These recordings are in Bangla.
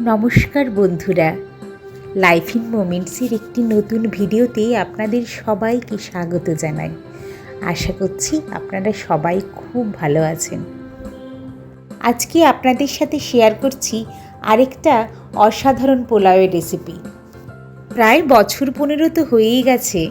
নমস্কার বন্ধুরা। লাইফ ইন মোমেন্টসের একটি নতুন ভিডিওতে আপনাদের সবাইকে স্বাগত জানাই। আশা করছি আপনারা সবাই খুব ভালো আছেন। আজকে আপনাদের সাথে শেয়ার করছি আরেকটা অসাধারণ পোলাওয়ের রেসিপি প্রায় বছর পনেরো তো হয়েই গেছে,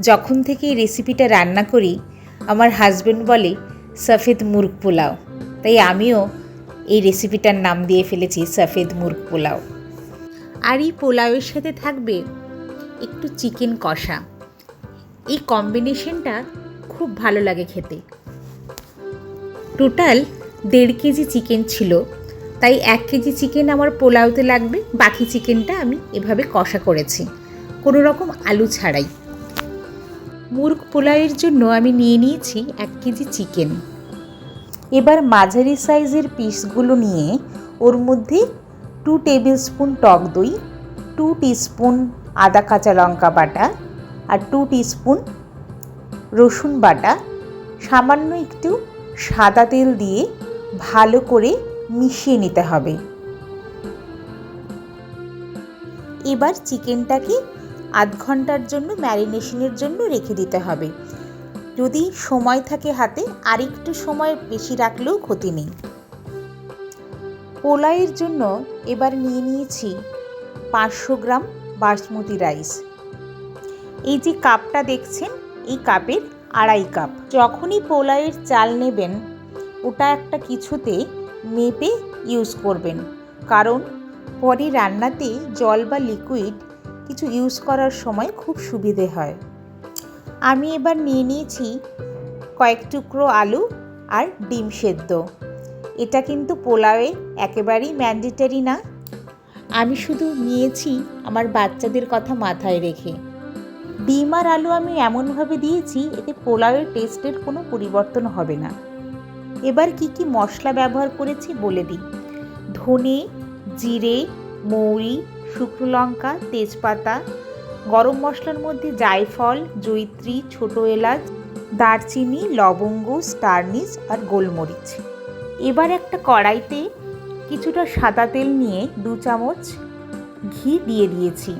যখন থেকে এই রেসিপিটা রান্না করি, আমার হাজব্যান্ড বলে, সফেদ মুরগ পোলাও। তাই আমিও এই রেসিপিটার নাম দিয়ে ফেলেছি সফেদ মুরগ পোলাও। আর এই পোলাওয়ের সাথে থাকবে একটু চিকেন কষা। এই কম্বিনেশনটা খুব ভালো লাগে খেতে। টোটাল দেড় কেজি চিকেন ছিল। তাই এক কেজি চিকেন আমার পোলাওতে লাগবে, বাকি চিকেনটা আমি এভাবে কষা করেছি। কোনো রকম আলু ছাড়াই। মুরগ পোলাওয়ের জন্য আমি নিয়ে নিয়েছি এক কেজি চিকেন এবার মাঝারি সাইজের পিসগুলো নিয়ে ওর মধ্যে টু টেবিল স্পুন টক দই টু টিস্পুন আদা কাঁচা লঙ্কা বাটা আর টু টিস্পুন রসুন বাটা। সামান্য একটু সাদা তেল দিয়ে ভালো করে মিশিয়ে নিতে হবে। এবার চিকেনটাকে আধ ঘণ্টার জন্য ম্যারিনেশনের জন্য রেখে দিতে হবে। যদি সময় থাকে হাতে, আরেকটু সময় বেশি রাখলেও ক্ষতি নেই। পোলাইয়ের জন্য এবার নিয়ে নিয়েছি পাঁচশো গ্রাম বাসমতি রাইস। এই যে কাপটা দেখছেন, এই কাপের আড়াই কাপ। যখনই পোলাইয়ের চাল নেবেন, ওটা একটা কিছুতে মেপে ইউজ করবেন। কারণ পরে রান্নাতে জল বা লিকুইড কিছু ইউজ করার সময় খুব সুবিধে হয়। আমি এবার নিয়ে নিয়েছি কয়েক টুকরো আলু আর ডিম সেদ্ধ। এটা কিন্তু পোলাওয়ে একেবারেই ম্যান্ডেটারি না। আমি শুধু নিয়েছি আমার বাচ্চাদের কথা মাথায় রেখে। ডিম আর আলু আমি এমনভাবে দিয়েছি, এতে পোলাওয়ের টেস্টের কোনো পরিবর্তন হবে না। এবার কি কি মশলা ব্যবহার করেছি বলে দিই। ধনে, জিরে, মৌরি, শুকনো লঙ্কা, তেজপাতা গরম মশলার মধ্যে জায়ফল, জৈত্রী, ছোট এলাচ, দারচিনি, লবঙ্গ স্টারনিস আর গোলমরিচ। এবার একটা কড়াইতে কিছুটা সাদা তেল নিয়ে দু চামচ ঘি দিয়ে দিয়েছি।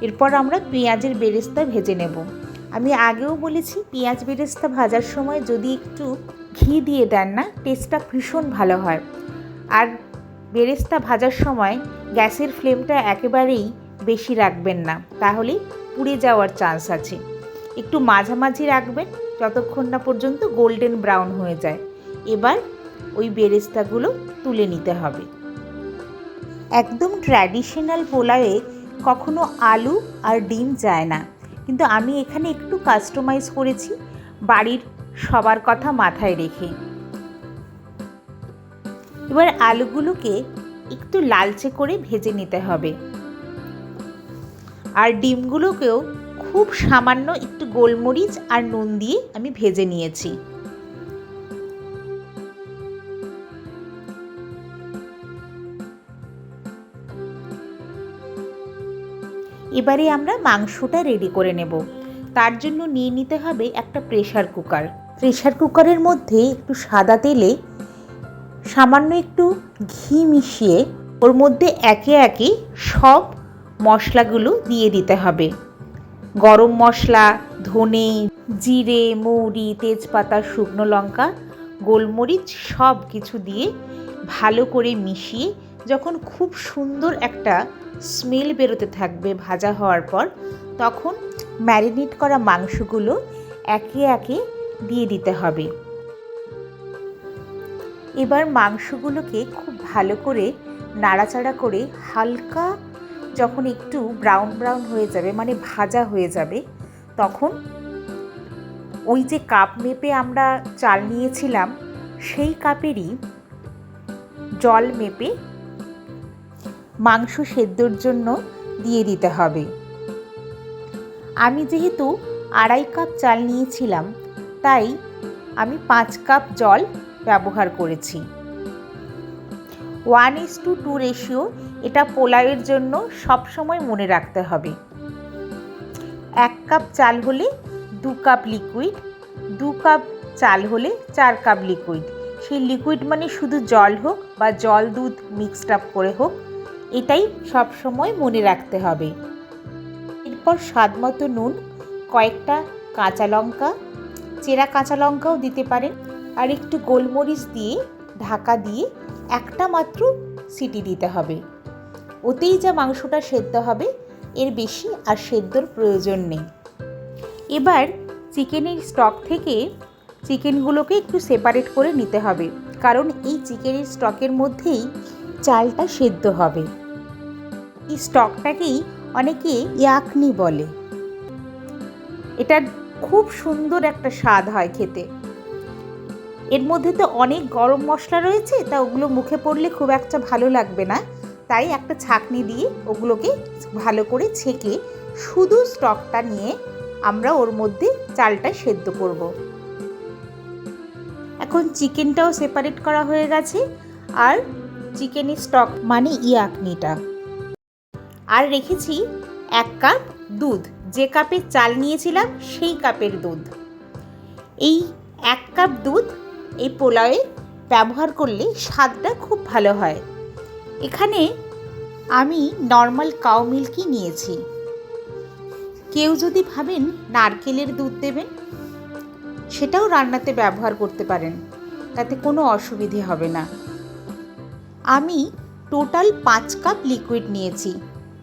এরপর আমরা পেঁয়াজের বেরেস্তা ভেজে নেব। আমি আগেও বলেছি, পেঁয়াজ বেরেস্তা ভাজার সময় যদি একটু ঘি দিয়ে দেন না টেস্টটা ভীষণ ভালো হয়। আর বেরেস্তা ভাজার সময় গ্যাসের ফ্লেমটা একেবারেই বেশি রাখবেন না তাহলে পুড়ে যাওয়ার চান্স আছে। একটু মাঝামাঝি রাখবেন, যতক্ষণ না পর্যন্ত গোল্ডেন ব্রাউন হয়ে যায়। এবার ওই বেরেস্তাগুলো তুলে নিতে হবে। একদম ট্র্যাডিশনাল পোলাওয়ে কখনো আলু আর ডিম যায় না। কিন্তু আমি এখানে একটু কাস্টমাইজ করেছি, বাড়ির সবার কথা মাথায় রেখে। এবার আলুগুলোকে একটু লালচে করে ভেজে নিতে হবে। আর ডিমগুলোকেও খুব সামান্য একটু গোলমরিচ আর নুন দিয়ে আমি ভেজে নিয়েছি। এবারে আমরা মাংসটা রেডি করে নেব। তার জন্য নিয়ে নিতে হবে একটা প্রেশার কুকার প্রেশার কুকারের মধ্যে একটু সাদা তেলে সামান্য একটু ঘি মিশিয়ে ওর মধ্যে একে একে সব মশলাগুলো দিয়ে দিতে হবে। গরম মশলা, ধনে, জিরে, মৌরি, তেজপাতা, শুকনো লঙ্কা, গোলমরিচ সব কিছু দিয়ে ভালো করে মিশিয়ে যখন খুব সুন্দর একটা স্মেল বেরোতে থাকবে ভাজা হওয়ার পর, তখন ম্যারিনেট করা মাংসগুলো একে একে দিয়ে দিতে হবে। এবার মাংসগুলোকে খুব ভালো করে নাড়াচাড়া করে হালকা যখন একটু ব্রাউন ব্রাউন হয়ে যাবে মানে ভাজা হয়ে যাবে, তখন ওই যে কাপ মেপে আমরা চাল নিয়েছিলাম, সেই কাপেরই জল মেপে মাংস সেদ্ধর জন্য দিয়ে দিতে হবে। আমি যেহেতু আড়াই কাপ চাল নিয়েছিলাম, তাই আমি পাঁচ কাপ জল ব্যবহার করেছি। One is two two ratio, এটা পোলাওয়ের জন্য সবসময় মনে রাখতে হবে। এক কাপ চাল হলে দু কাপ লিকুইড দু কাপ চাল হলে চার কাপ লিকুইড সেই লিকুইড মানে শুধু জল হোক বা জল, দুধ মিক্সড আপ করে হোক, এটাই সবসময় মনে রাখতে হবে। এরপর স্বাদ মতো নুন, কয়েকটা কাঁচা লঙ্কা, চেরা কাঁচা লঙ্কাও দিতে পারেন। আর একটু গোলমরিচ দিয়ে, ঢাকা দিয়ে একটা মাত্র সিটি দিতে হবে। ওতেই যা মাংসটা সেদ্ধ হবে, এর বেশি আর সেদ্ধর প্রয়োজন নেই। এবার চিকেনের স্টক থেকে চিকেনগুলোকে একটু সেপারেট করে নিতে হবে, কারণ এই চিকেনের স্টকের মধ্যেই চালটা সেদ্ধ হবে। এই স্টকটাকেই অনেকে ইয়াকনি বলে। এটার খুব সুন্দর একটা স্বাদ হয় খেতে। এর মধ্যে তো অনেক গরম মশলা রয়েছে, তা ওগুলো মুখে পড়লে খুব একটা ভালো লাগবে না। তাই একটা ছাকনি দিয়ে ওগুলোকে ভালো করে ছেঁকে শুধু স্টকটা নিয়ে আমরা ওর মধ্যে চালটা সেদ্ধ করব। এখন চিকেনটাও সেপারেট করা হয়ে গেছে, আর চিকেনের স্টক মানে ইয়াকনিটা আর রেখেছি এক কাপ দুধ, যে কাপের চাল নিয়েছিলাম সেই কাপের দুধ। এই এক কাপ দুধ এই পোলাওয়ে ব্যবহার করলে স্বাদটা খুব ভালো হয়। এখানে আমি নর্মাল কাউ মিল্কই নিয়েছি। কেউ যদি ভাবেন নারকেলের দুধ দেবেন, সেটাও রান্নাতে ব্যবহার করতে পারেন, তাতে কোনো অসুবিধে হবে না। আমি টোটাল পাঁচ কাপ লিকুইড নিয়েছি।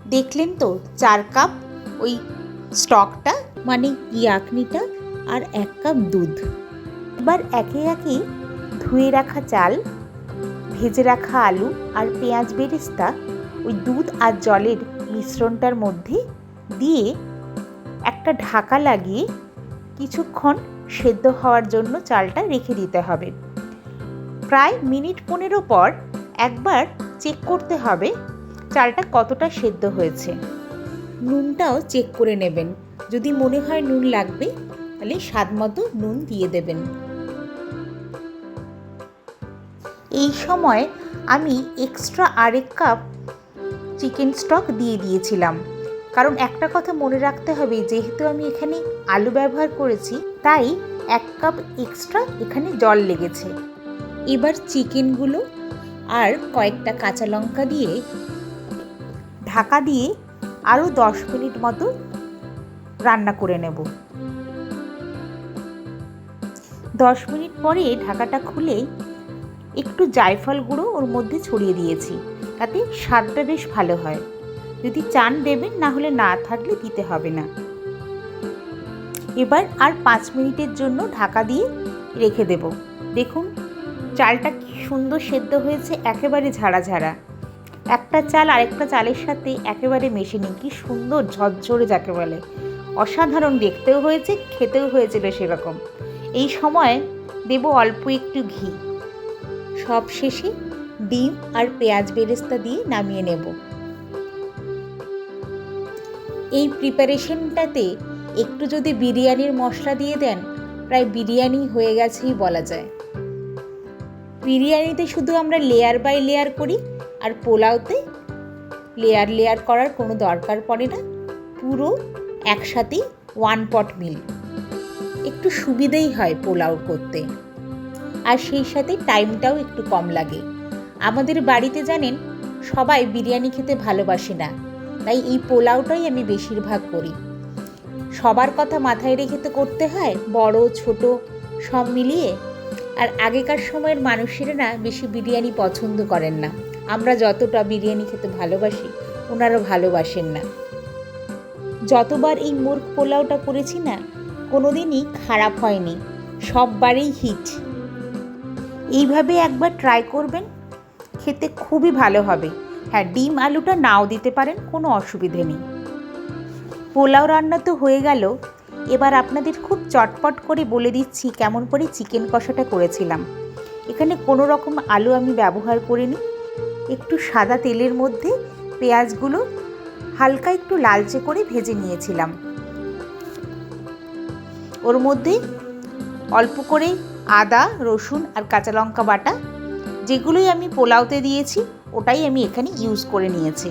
দেখলেন তো, চার কাপ ওই স্টকটা মানে ইয়াকনিটা আর এক কাপ দুধ। এবার একে একে ধুয়ে রাখা চাল, ভেজে রাখা আলু আর পেঁয়াজ বেরেস্তা, ওই দুধ আর জলের মিশ্রণটার মধ্যে দিয়ে একটা ঢাকা লাগিয়ে কিছুক্ষণ সেদ্ধ হওয়ার জন্য চালটা রেখে দিতে হবে। প্রায় মিনিট পনেরো পর একবার চেক করতে হবে চালটা কতটা সেদ্ধ হয়েছে। নুনটাও চেক করে নেবেন। যদি মনে হয় নুন লাগবে, তাহলে স্বাদ মতো নুন দিয়ে দেবেন। এই সময় আমি এক্সট্রা আরেক কাপ চিকেন স্টক দিয়ে দিয়েছিলাম। কারণ একটা কথা মনে রাখতে হবে, যেহেতু আমি এখানে আলু ব্যবহার করেছি, তাই এক কাপ এক্সট্রা এখানে জল লেগেছে। এবার চিকেনগুলো আর কয়েকটা কাঁচা লঙ্কা দিয়ে ঢাকা দিয়ে আরও দশ মিনিট মতো রান্না করে নেব। দশ মিনিট পরে ঢাকাটা খুলে একটু জায়ফল গুঁড়ো ওর মধ্যে ছড়িয়ে দিয়েছি, তাতে স্বাদটা বেশ ভালো হয়। যদি চান দেবেন না হলে না থাকলে দিতে হবে না। এবার আর পাঁচ মিনিটের জন্য ঢাকা দিয়ে রেখে দেব। দেখুন, চালটা কি সুন্দর সেদ্ধ হয়েছে, একেবারে ঝাড়া ঝাড়া। একটা চাল আরেকটা চালের সাথে একেবারে মেশে নিই কি সুন্দর ঝরঝরে যাকে বলে। অসাধারণ দেখতেও হয়েছে, খেতেও হয়েছিল সেরকম এই সময় দেব অল্প একটু ঘি। সব শেষে ডিম আর পেঁয়াজ বেরেস্তা দিয়ে নামিয়ে নেব। এই প্রিপারেশনটাতে একটু যদি বিরিয়ানির মশলা দিয়ে দেন, প্রায় বিরিয়ানি হয়ে গেছেই বলা যায়। বিরিয়ানিতে শুধু আমরা লেয়ার বাই লেয়ার করি আর পোলাওতে লেয়ার লেয়ার করার কোনো দরকার পড়ে না, পুরো একসাথেই ওয়ান পট মিল একটু সুবিধেই হয় পোলাও করতে। আর সেই সাথে টাইমটাও একটু কম লাগে। আমাদের বাড়িতে জানেন, সবাই বিরিয়ানি খেতে ভালোবাসে না। তাই এই পোলাওটাই আমি বেশিরভাগ করি। সবার কথা মাথায় রেখে তো করতে হয়, বড়, ছোট, সব মিলিয়ে। আর আগেকার সময়ের মানুষেরা না বেশি বিরিয়ানি পছন্দ করেন না। আমরা যতটা বিরিয়ানি খেতে ভালোবাসি, ওনারা ভালোবাসেন না। যতবার এই মুরগ পোলাওটা করেছি না, কোনোদিনই খারাপ হয়নি। সববারেই হিট। এইভাবে একবার ট্রাই করবেন, খেতে খুবই ভালো হবে। হ্যাঁ ডিম আলুটা নাও দিতে পারেন, কোনো অসুবিধে নেই। পোলাও রান্না তো হয়ে গেল। এবার আপনাদের খুব চটপট করে বলে দিচ্ছি কেমন করে চিকেন কষাটা করেছিলাম। এখানে কোনো রকম আলু আমি ব্যবহার করিনি। একটু সাদা তেলের মধ্যে পেঁয়াজগুলো হালকা একটু লালচে করে ভেজে নিয়েছিলাম। ওর মধ্যে অল্প করে আদা, রসুন আর কাঁচা লঙ্কা বাটা। যেগুলোই আমি পোলাওতে দিয়েছি, ওটাই আমি এখানে ইউজ করে নিয়েছি।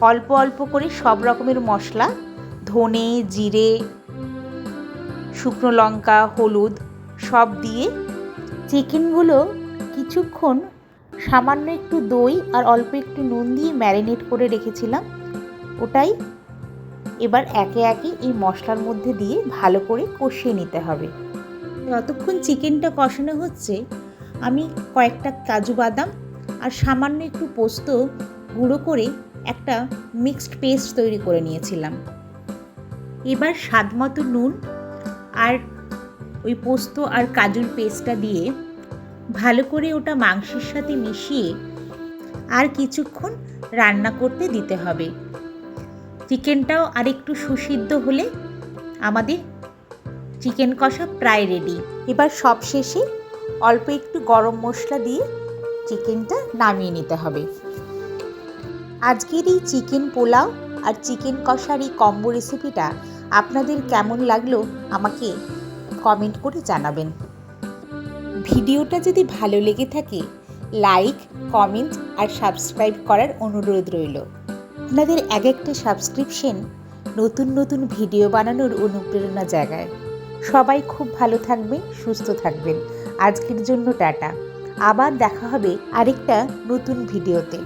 অল্প অল্প করে সব রকমের মশলা, ধনে, জিরে, শুকনো লঙ্কা, হলুদ, সব দিয়ে চিকেনগুলো কিছুক্ষণ সামান্য একটু দই আর অল্প একটু নুন দিয়ে ম্যারিনেট করে রেখেছিলাম। ওটাই এবার একে একে এই মশলার মধ্যে দিয়ে ভালো করে কষিয়ে নিতে হবে। যতক্ষণ চিকেনটা কষানো হচ্ছে, আমি কয়েকটা কাজু বাদাম আর সামান্য একটু পোস্ত গুঁড়ো করে একটা মিক্সড পেস্ট তৈরি করে নিয়েছিলাম। এবার স্বাদ মতো নুন আর ওই পোস্ত আর কাজুর পেস্টটা দিয়ে ভালো করে ওটা মাংসের সাথে মিশিয়ে আর কিছুক্ষণ রান্না করতে দিতে হবে। চিকেনটাও আরেকটু সুসিদ্ধ হলে আমাদের চিকেন কষা প্রায় রেডি এবার সব শেষে অল্প একটু গরম মশলা দিয়ে চিকেনটা নামিয়ে নিতে হবে। আজকের এই চিকেন পোলাও আর চিকেন কষার এই কম্বো রেসিপিটা আপনাদের কেমন লাগল আমাকে কমেন্ট করে জানাবেন। ভিডিওটা যদি ভালো লেগে থাকে লাইক কমেন্ট আর সাবস্ক্রাইব করার অনুরোধ রইল। আপনাদের এক একটা সাবস্ক্রিপশন নতুন নতুন ভিডিও বানানোর অনুপ্রেরণা জায়গায় সবাই খুব ভালো থাকবেন, সুস্থ থাকবেন। আজকের জন্য টাটা। আবার দেখা হবে আরেকটা নতুন ভিডিওতে।